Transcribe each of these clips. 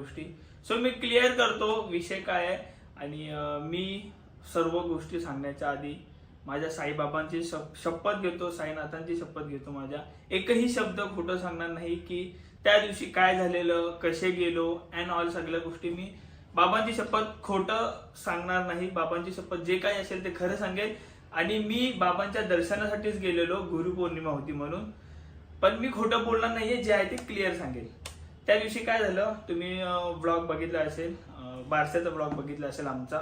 गोष्टी. सो मी क्लिअर करतो विषय काय आहे. आणि मी सर्व गोष्टी सांगण्याच्या आधी माझ्या साईबाबांची शपथ घेतो साईनाथांची शपथ घेतो माझ्या. एकही शब्द खोटं सांगणार नाही की त्या दिवशी काय झालेलं कसे गेलो अँड ऑल सगळ्या गोष्टी मी बाबांची शपथ खोटं सांगणार नाही. बाबांची शपथ जे काही असेल ते खरं सांगेल. आणि मी बाबांच्या दर्शनासाठीच गेलेलो गुरुपौर्णिमा होती म्हणून. पण मी खोटं बोलणार नाहीये जे आहे ते क्लिअर सांगेल. त्या दिवशी काय झालं तुम्ही ब्लॉग बघितला असेल बारशाचा ब्लॉग बघितला असेल आमचा.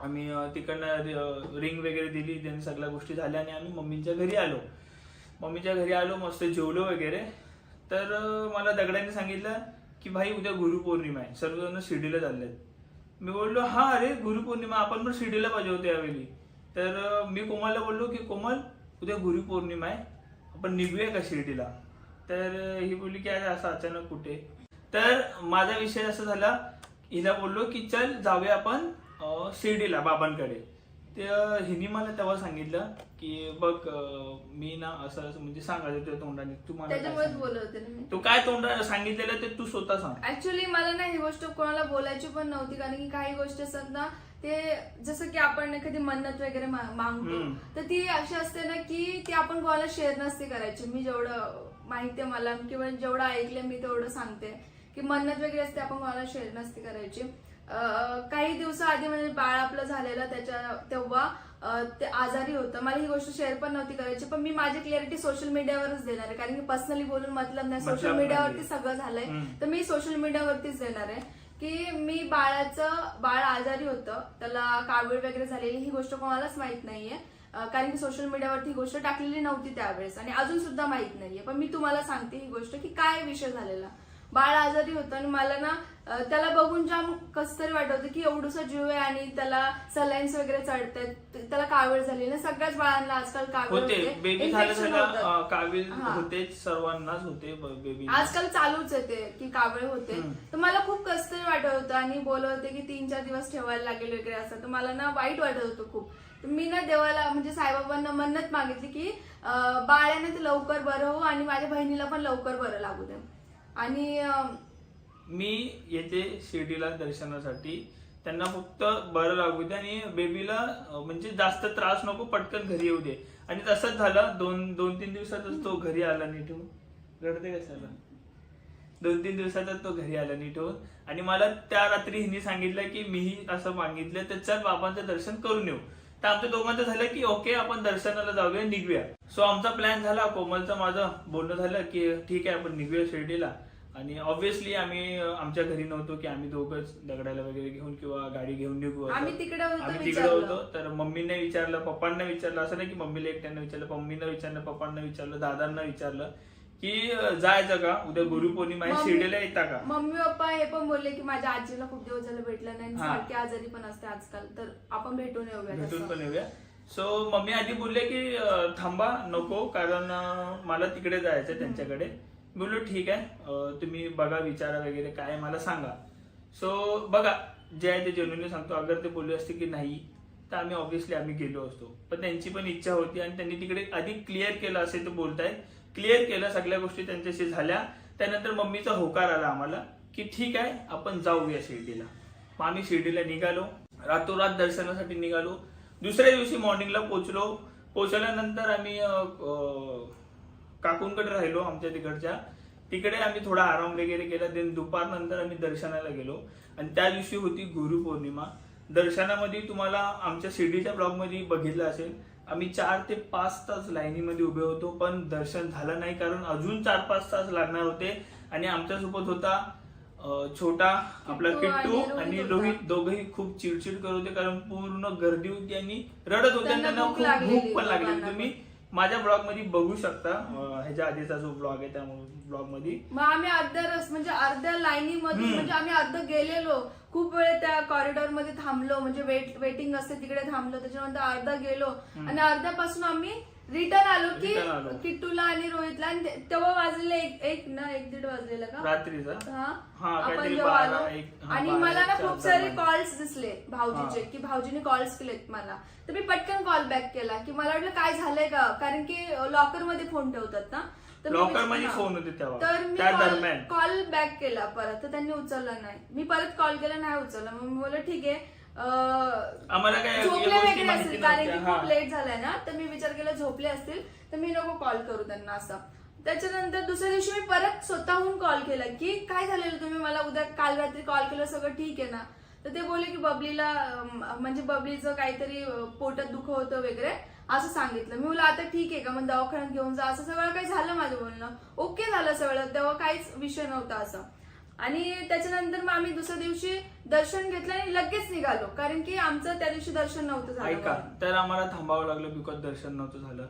आम्ही तिकडनं रिंग वगैरे दिली त्यांनी सगळ्या गोष्टी झाल्या आणि आम्ही मम्मीच्या घरी आलो. मम्मीच्या घरी आलो मस्त जेवलो वगैरे. तर मला दगडाने सांगितलं की भाई उद्या गुरुपौर्णिमा आहे. सर्वजण शिर्डीला चालले आहेत मी बोललो हा अरे गुरुपौर्णिमा आपण पण शिर्डीला पाहिजे होते यावेळी. तर मी कोमलला बोललो की कोमल उद्या गुरुपौर्णिमा आहे. आपण निघूया का शिर्डीला? तर ही बोलली की आज असं अचानक कुठे? तर माझा विषय असा झाला हिला बोललो की चल जाऊया आपण शिर्डीला बाबांकडे. ते हिने मला तेव्हा सांगितलं की बघ मी ना असं असं म्हणजे सांगायचं तुझ्या तोंडाने. तू मला काय त्याच्यामुळेच सांगितलं? बोलत होते ना मी. तू काय तोंडा सांगितलेलं ते तू स्वतः सांग. ऍक्च्युली मला ना ही गोष्ट कोणाला बोलायची पण नव्हती कारण की काही गोष्टी असतात ना ते जसं की आपण एखादी मन्नत वगैरे मा- मागतो हम्म. तर ती अशी असते ना की ती आपण कोणाला शेअर नसते करायची. मी जेवढं माहितीये मला किंवा जेवढं ऐकलं मी तेवढं सांगते. की मन्नत वगैरे असते आपण कोणाला शेअर नसते करायची. काही दिवसाआधी म्हणजे बाळ आपलं झालेलं त्याच्या तेव्हा ते आजारी होतं. मला ही गोष्ट शेअर पण नव्हती करायची पण मी माझी क्लिअरिटी सोशल मीडियावरच देणार आहे. कारण की पर्सनली बोलून मतलब नाही सोशल मीडियावरती नाहीये. सगळं झालंय. तर मी सोशल मीडियावरतीच देणार आहे. की मी बाळाचं बाळ आजारी होतं त्याला कावीळ वगैरे झालेली ही गोष्ट कोणालाच माहीत नाहीये. कारण की सोशल मीडियावरती ही गोष्ट टाकलेली नव्हती त्यावेळेस. आणि अजून सुद्धा माहीत नाहीये. पण मी तुम्हाला सांगते ही गोष्ट की काय विषय झालेला. बाळ आजारी होतं आणि मला ना त्याला बघून जाम कस तरी वाटत होतं की एवढूसा जीव आहे आणि त्याला सलाईन्स वगैरे चढतात त्याला कावीळ झाली ना सगळ्याच बाळांना आजकाल कावीळ होते. होते. बेबी होतं. कावीळ हा. होतेच सर्वांनाच होते बेबी आजकाल चालूच आहे ते की कावळे होते. तर मला खूप कसतरी वाटत होतं आणि बोलत होते की तीन चार दिवस ठेवायला लागेल वगैरे असं. तर मला ना वाईट वाटत होतं खूप. तर मी ना देवाला म्हणजे साईबाबांना मन्नत मागितली की अं, बाळाने ते लवकर बरं हो आणि माझ्या बहिणीला पण लवकर बरं लागू दे. आणि मी येते शिर्डीला दर्शनासाठी. त्यांना फक्त बरं लागू दे आणि बेबीला म्हणजे जास्त त्रास नको पटकन घरी येऊ दे. आणि तसंच झालं दोन दोन तीन दिवसातच तो घरी आला नीट ठेवून रडते कशाला दोन तीन दिवसातच तो घरी आला नीट होऊन. आणि मला त्या रात्री हिने सांगितलं की मीही असं मागितलं तर चल बाबांचं दर्शन करून येऊ. तर आमच्या दोघांचं झालं की ओके आपण दर्शनाला जाऊया निघूया सो आमचा प्लॅन झाला कोमलचं माझं बोलणं झालं की ठीक आहे आपण निघूया शिर्डीला आणि ऑब्व्हियसली आम्ही आमच्या घरी नव्हतो की आम्ही दोघंच दगडाला वगैरे घेऊन किंवा गाडी घेऊन निघू. आम्ही तिकडे होतो आम्ही तिकडे. होतो तर मम्मीने विचारलं पप्पांना विचारलं असं नाही की मम्मीला एकट्यानं विचारलं मम्मीनं विचारलं पप्पांना विचारलं दादांना विचारलं की जायचं का? उद्या गुरुपौर्णिमा आहे मम्मी- शिर्डीला येता का? मम्मी पप्पा हे पण बोलले की माझ्या आजीला खूप दिवस झालं भेटलं नाही. सारखी आजारी पण असते आजकाल. तर आपण भेटून येऊया भेटून. पण येऊया. सो मम्मी आधी बोलले की थांबा नको कारण मला तिकडे जायचं त्यांच्याकडे. बोललो ठीक आहे तुम्ही बघा विचारा वगैरे काय मला सांगा. सो बघा जे आहे ते जेन्युनली सांगतो. अगर ते बोलले असते की नाही तर आम्ही ऑब्व्हियसली आम्ही गेलो असतो. पण त्यांची पण इच्छा होती आणि त्यांनी तिकडे आधी क्लिअर केलं असे ते बोलताय. क्लिअर केलं सगळ्या गोष्टी त्यांच्याशी झाल्या. त्यानंतर मम्मीचा होकार आला आम्हाला की ठीक आहे आपण जाऊया शिर्डीला. मग आम्ही शिर्डीला निघालो. रातोरात दर्शनासाठी निघालो. दुसऱ्या दिवशी मॉर्निंगला पोचलो. पोचल्यानंतर आम्ही काकूंकडे राहिलो आमच्या तिकडच्या. तिकडे आम्ही थोडा आराम वगैरे केला. देन दुपार नंतर आम्ही दर्शनाला गेलो. आणि त्या दिवशी होती गुरुपौर्णिमा. दर्शनामध्ये तुम्हाला आमच्या शिर्डीच्या ब्लॉगमध्ये बघितलं असेल. आम्ही चार ते पाच तास लाईनीमध्ये उभे होतो पण दर्शन झालं नाही कारण अजून चार पाच तास लागणार होते. आणि आमच्यासोबत होता छोटा आपला किट्टू आणि रोहित दोघंही खूप चिडचिड करत होते कारण पूर्ण गर्दी होती आणि रडत होते आणि त्यांना खूप भूक पण दोघांना तुम्ही माझ्या ब्लॉगमध्ये बघू शकता अं, ह्याच्या आधीचा जो ब्लॉग आहे त्या ब्लॉगमध्ये मग आम्ही अर्ध्या रस म्हणजे अर्ध्या लाईनी मध्ये. म्हणजे आम्ही अर्ध गेलेलो. खूप वेळ त्या कॉरिडॉरमध्ये थांबलो म्हणजे वेट वेटिंग असते तिकडे थांबलो. त्याच्यानंतर अर्धा गेलो. आणि अर्ध्यापासून आम्ही रिटर्न आलो Return आलो. की किट्टूला आणि रोहितला आणि ते- तेव्हा वाजले एक एक ना एक दीड वाजलेला का? रात्रीचा. हा. हा, आपण काहीतरी जेव्हा बारा, आलो एक- हा, आणि बारा, मला ना खूप सारे दरम्यान. कॉल्स दिसले भाऊजीचे की भाऊजीने कॉल्स केलेत मला. तर मी पटकन कॉल बॅक केला की मला वाटलं काय झालंय का? कारण की लॉकरमध्ये फोन ठेवतात ना. तर मी मध्ये हा. फोन होते तेव्हा. तर मी त्या कॉल दरम्यान. कॉल बॅक केला परत तर त्यांनी उचलला नाही. मी परत कॉल केला नाही उचलला. मग मी बोलले ठीक आहे. आम्हाला काय या झोपले वगैरे असतील. कारण की. खूप. लेट झालाय ना तर मी विचार केला झोपले असतील तर मी नको कॉल करू त्यांना असं. त्याच्यानंतर दुसऱ्या दिवशी मी परत स्वतःहून कॉल केला की काय झालेलं तुम्ही मला उद्या काल रात्री कॉल केलं सगळं ठीक आहे ना? तर ते बोलले की बबलीला म्हणजे बबलीचं काहीतरी पोटात दुख होतं वगैरे असं सांगितलं. मी बोला आता ठीक आहे का? मग दवाखान्यात घेऊन जा. असं सगळं काही झालं माझं बोलणं. ओके झालं सगळं. तेव्हा काहीच विषय नव्हता असं. आणि त्याच्यानंतर मग आम्ही दुसऱ्या दिवशी दर्शन घेतलं आणि लगेच निघालो कारण की आमचं त्या दिवशी दर्शन नव्हतं झालं ऐका म्हणून. तर आम्हाला थांबावं लागलं बिकॉज दर्शन नव्हतं झालं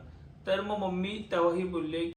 तर मग मम्मी तेव्हाही बोलले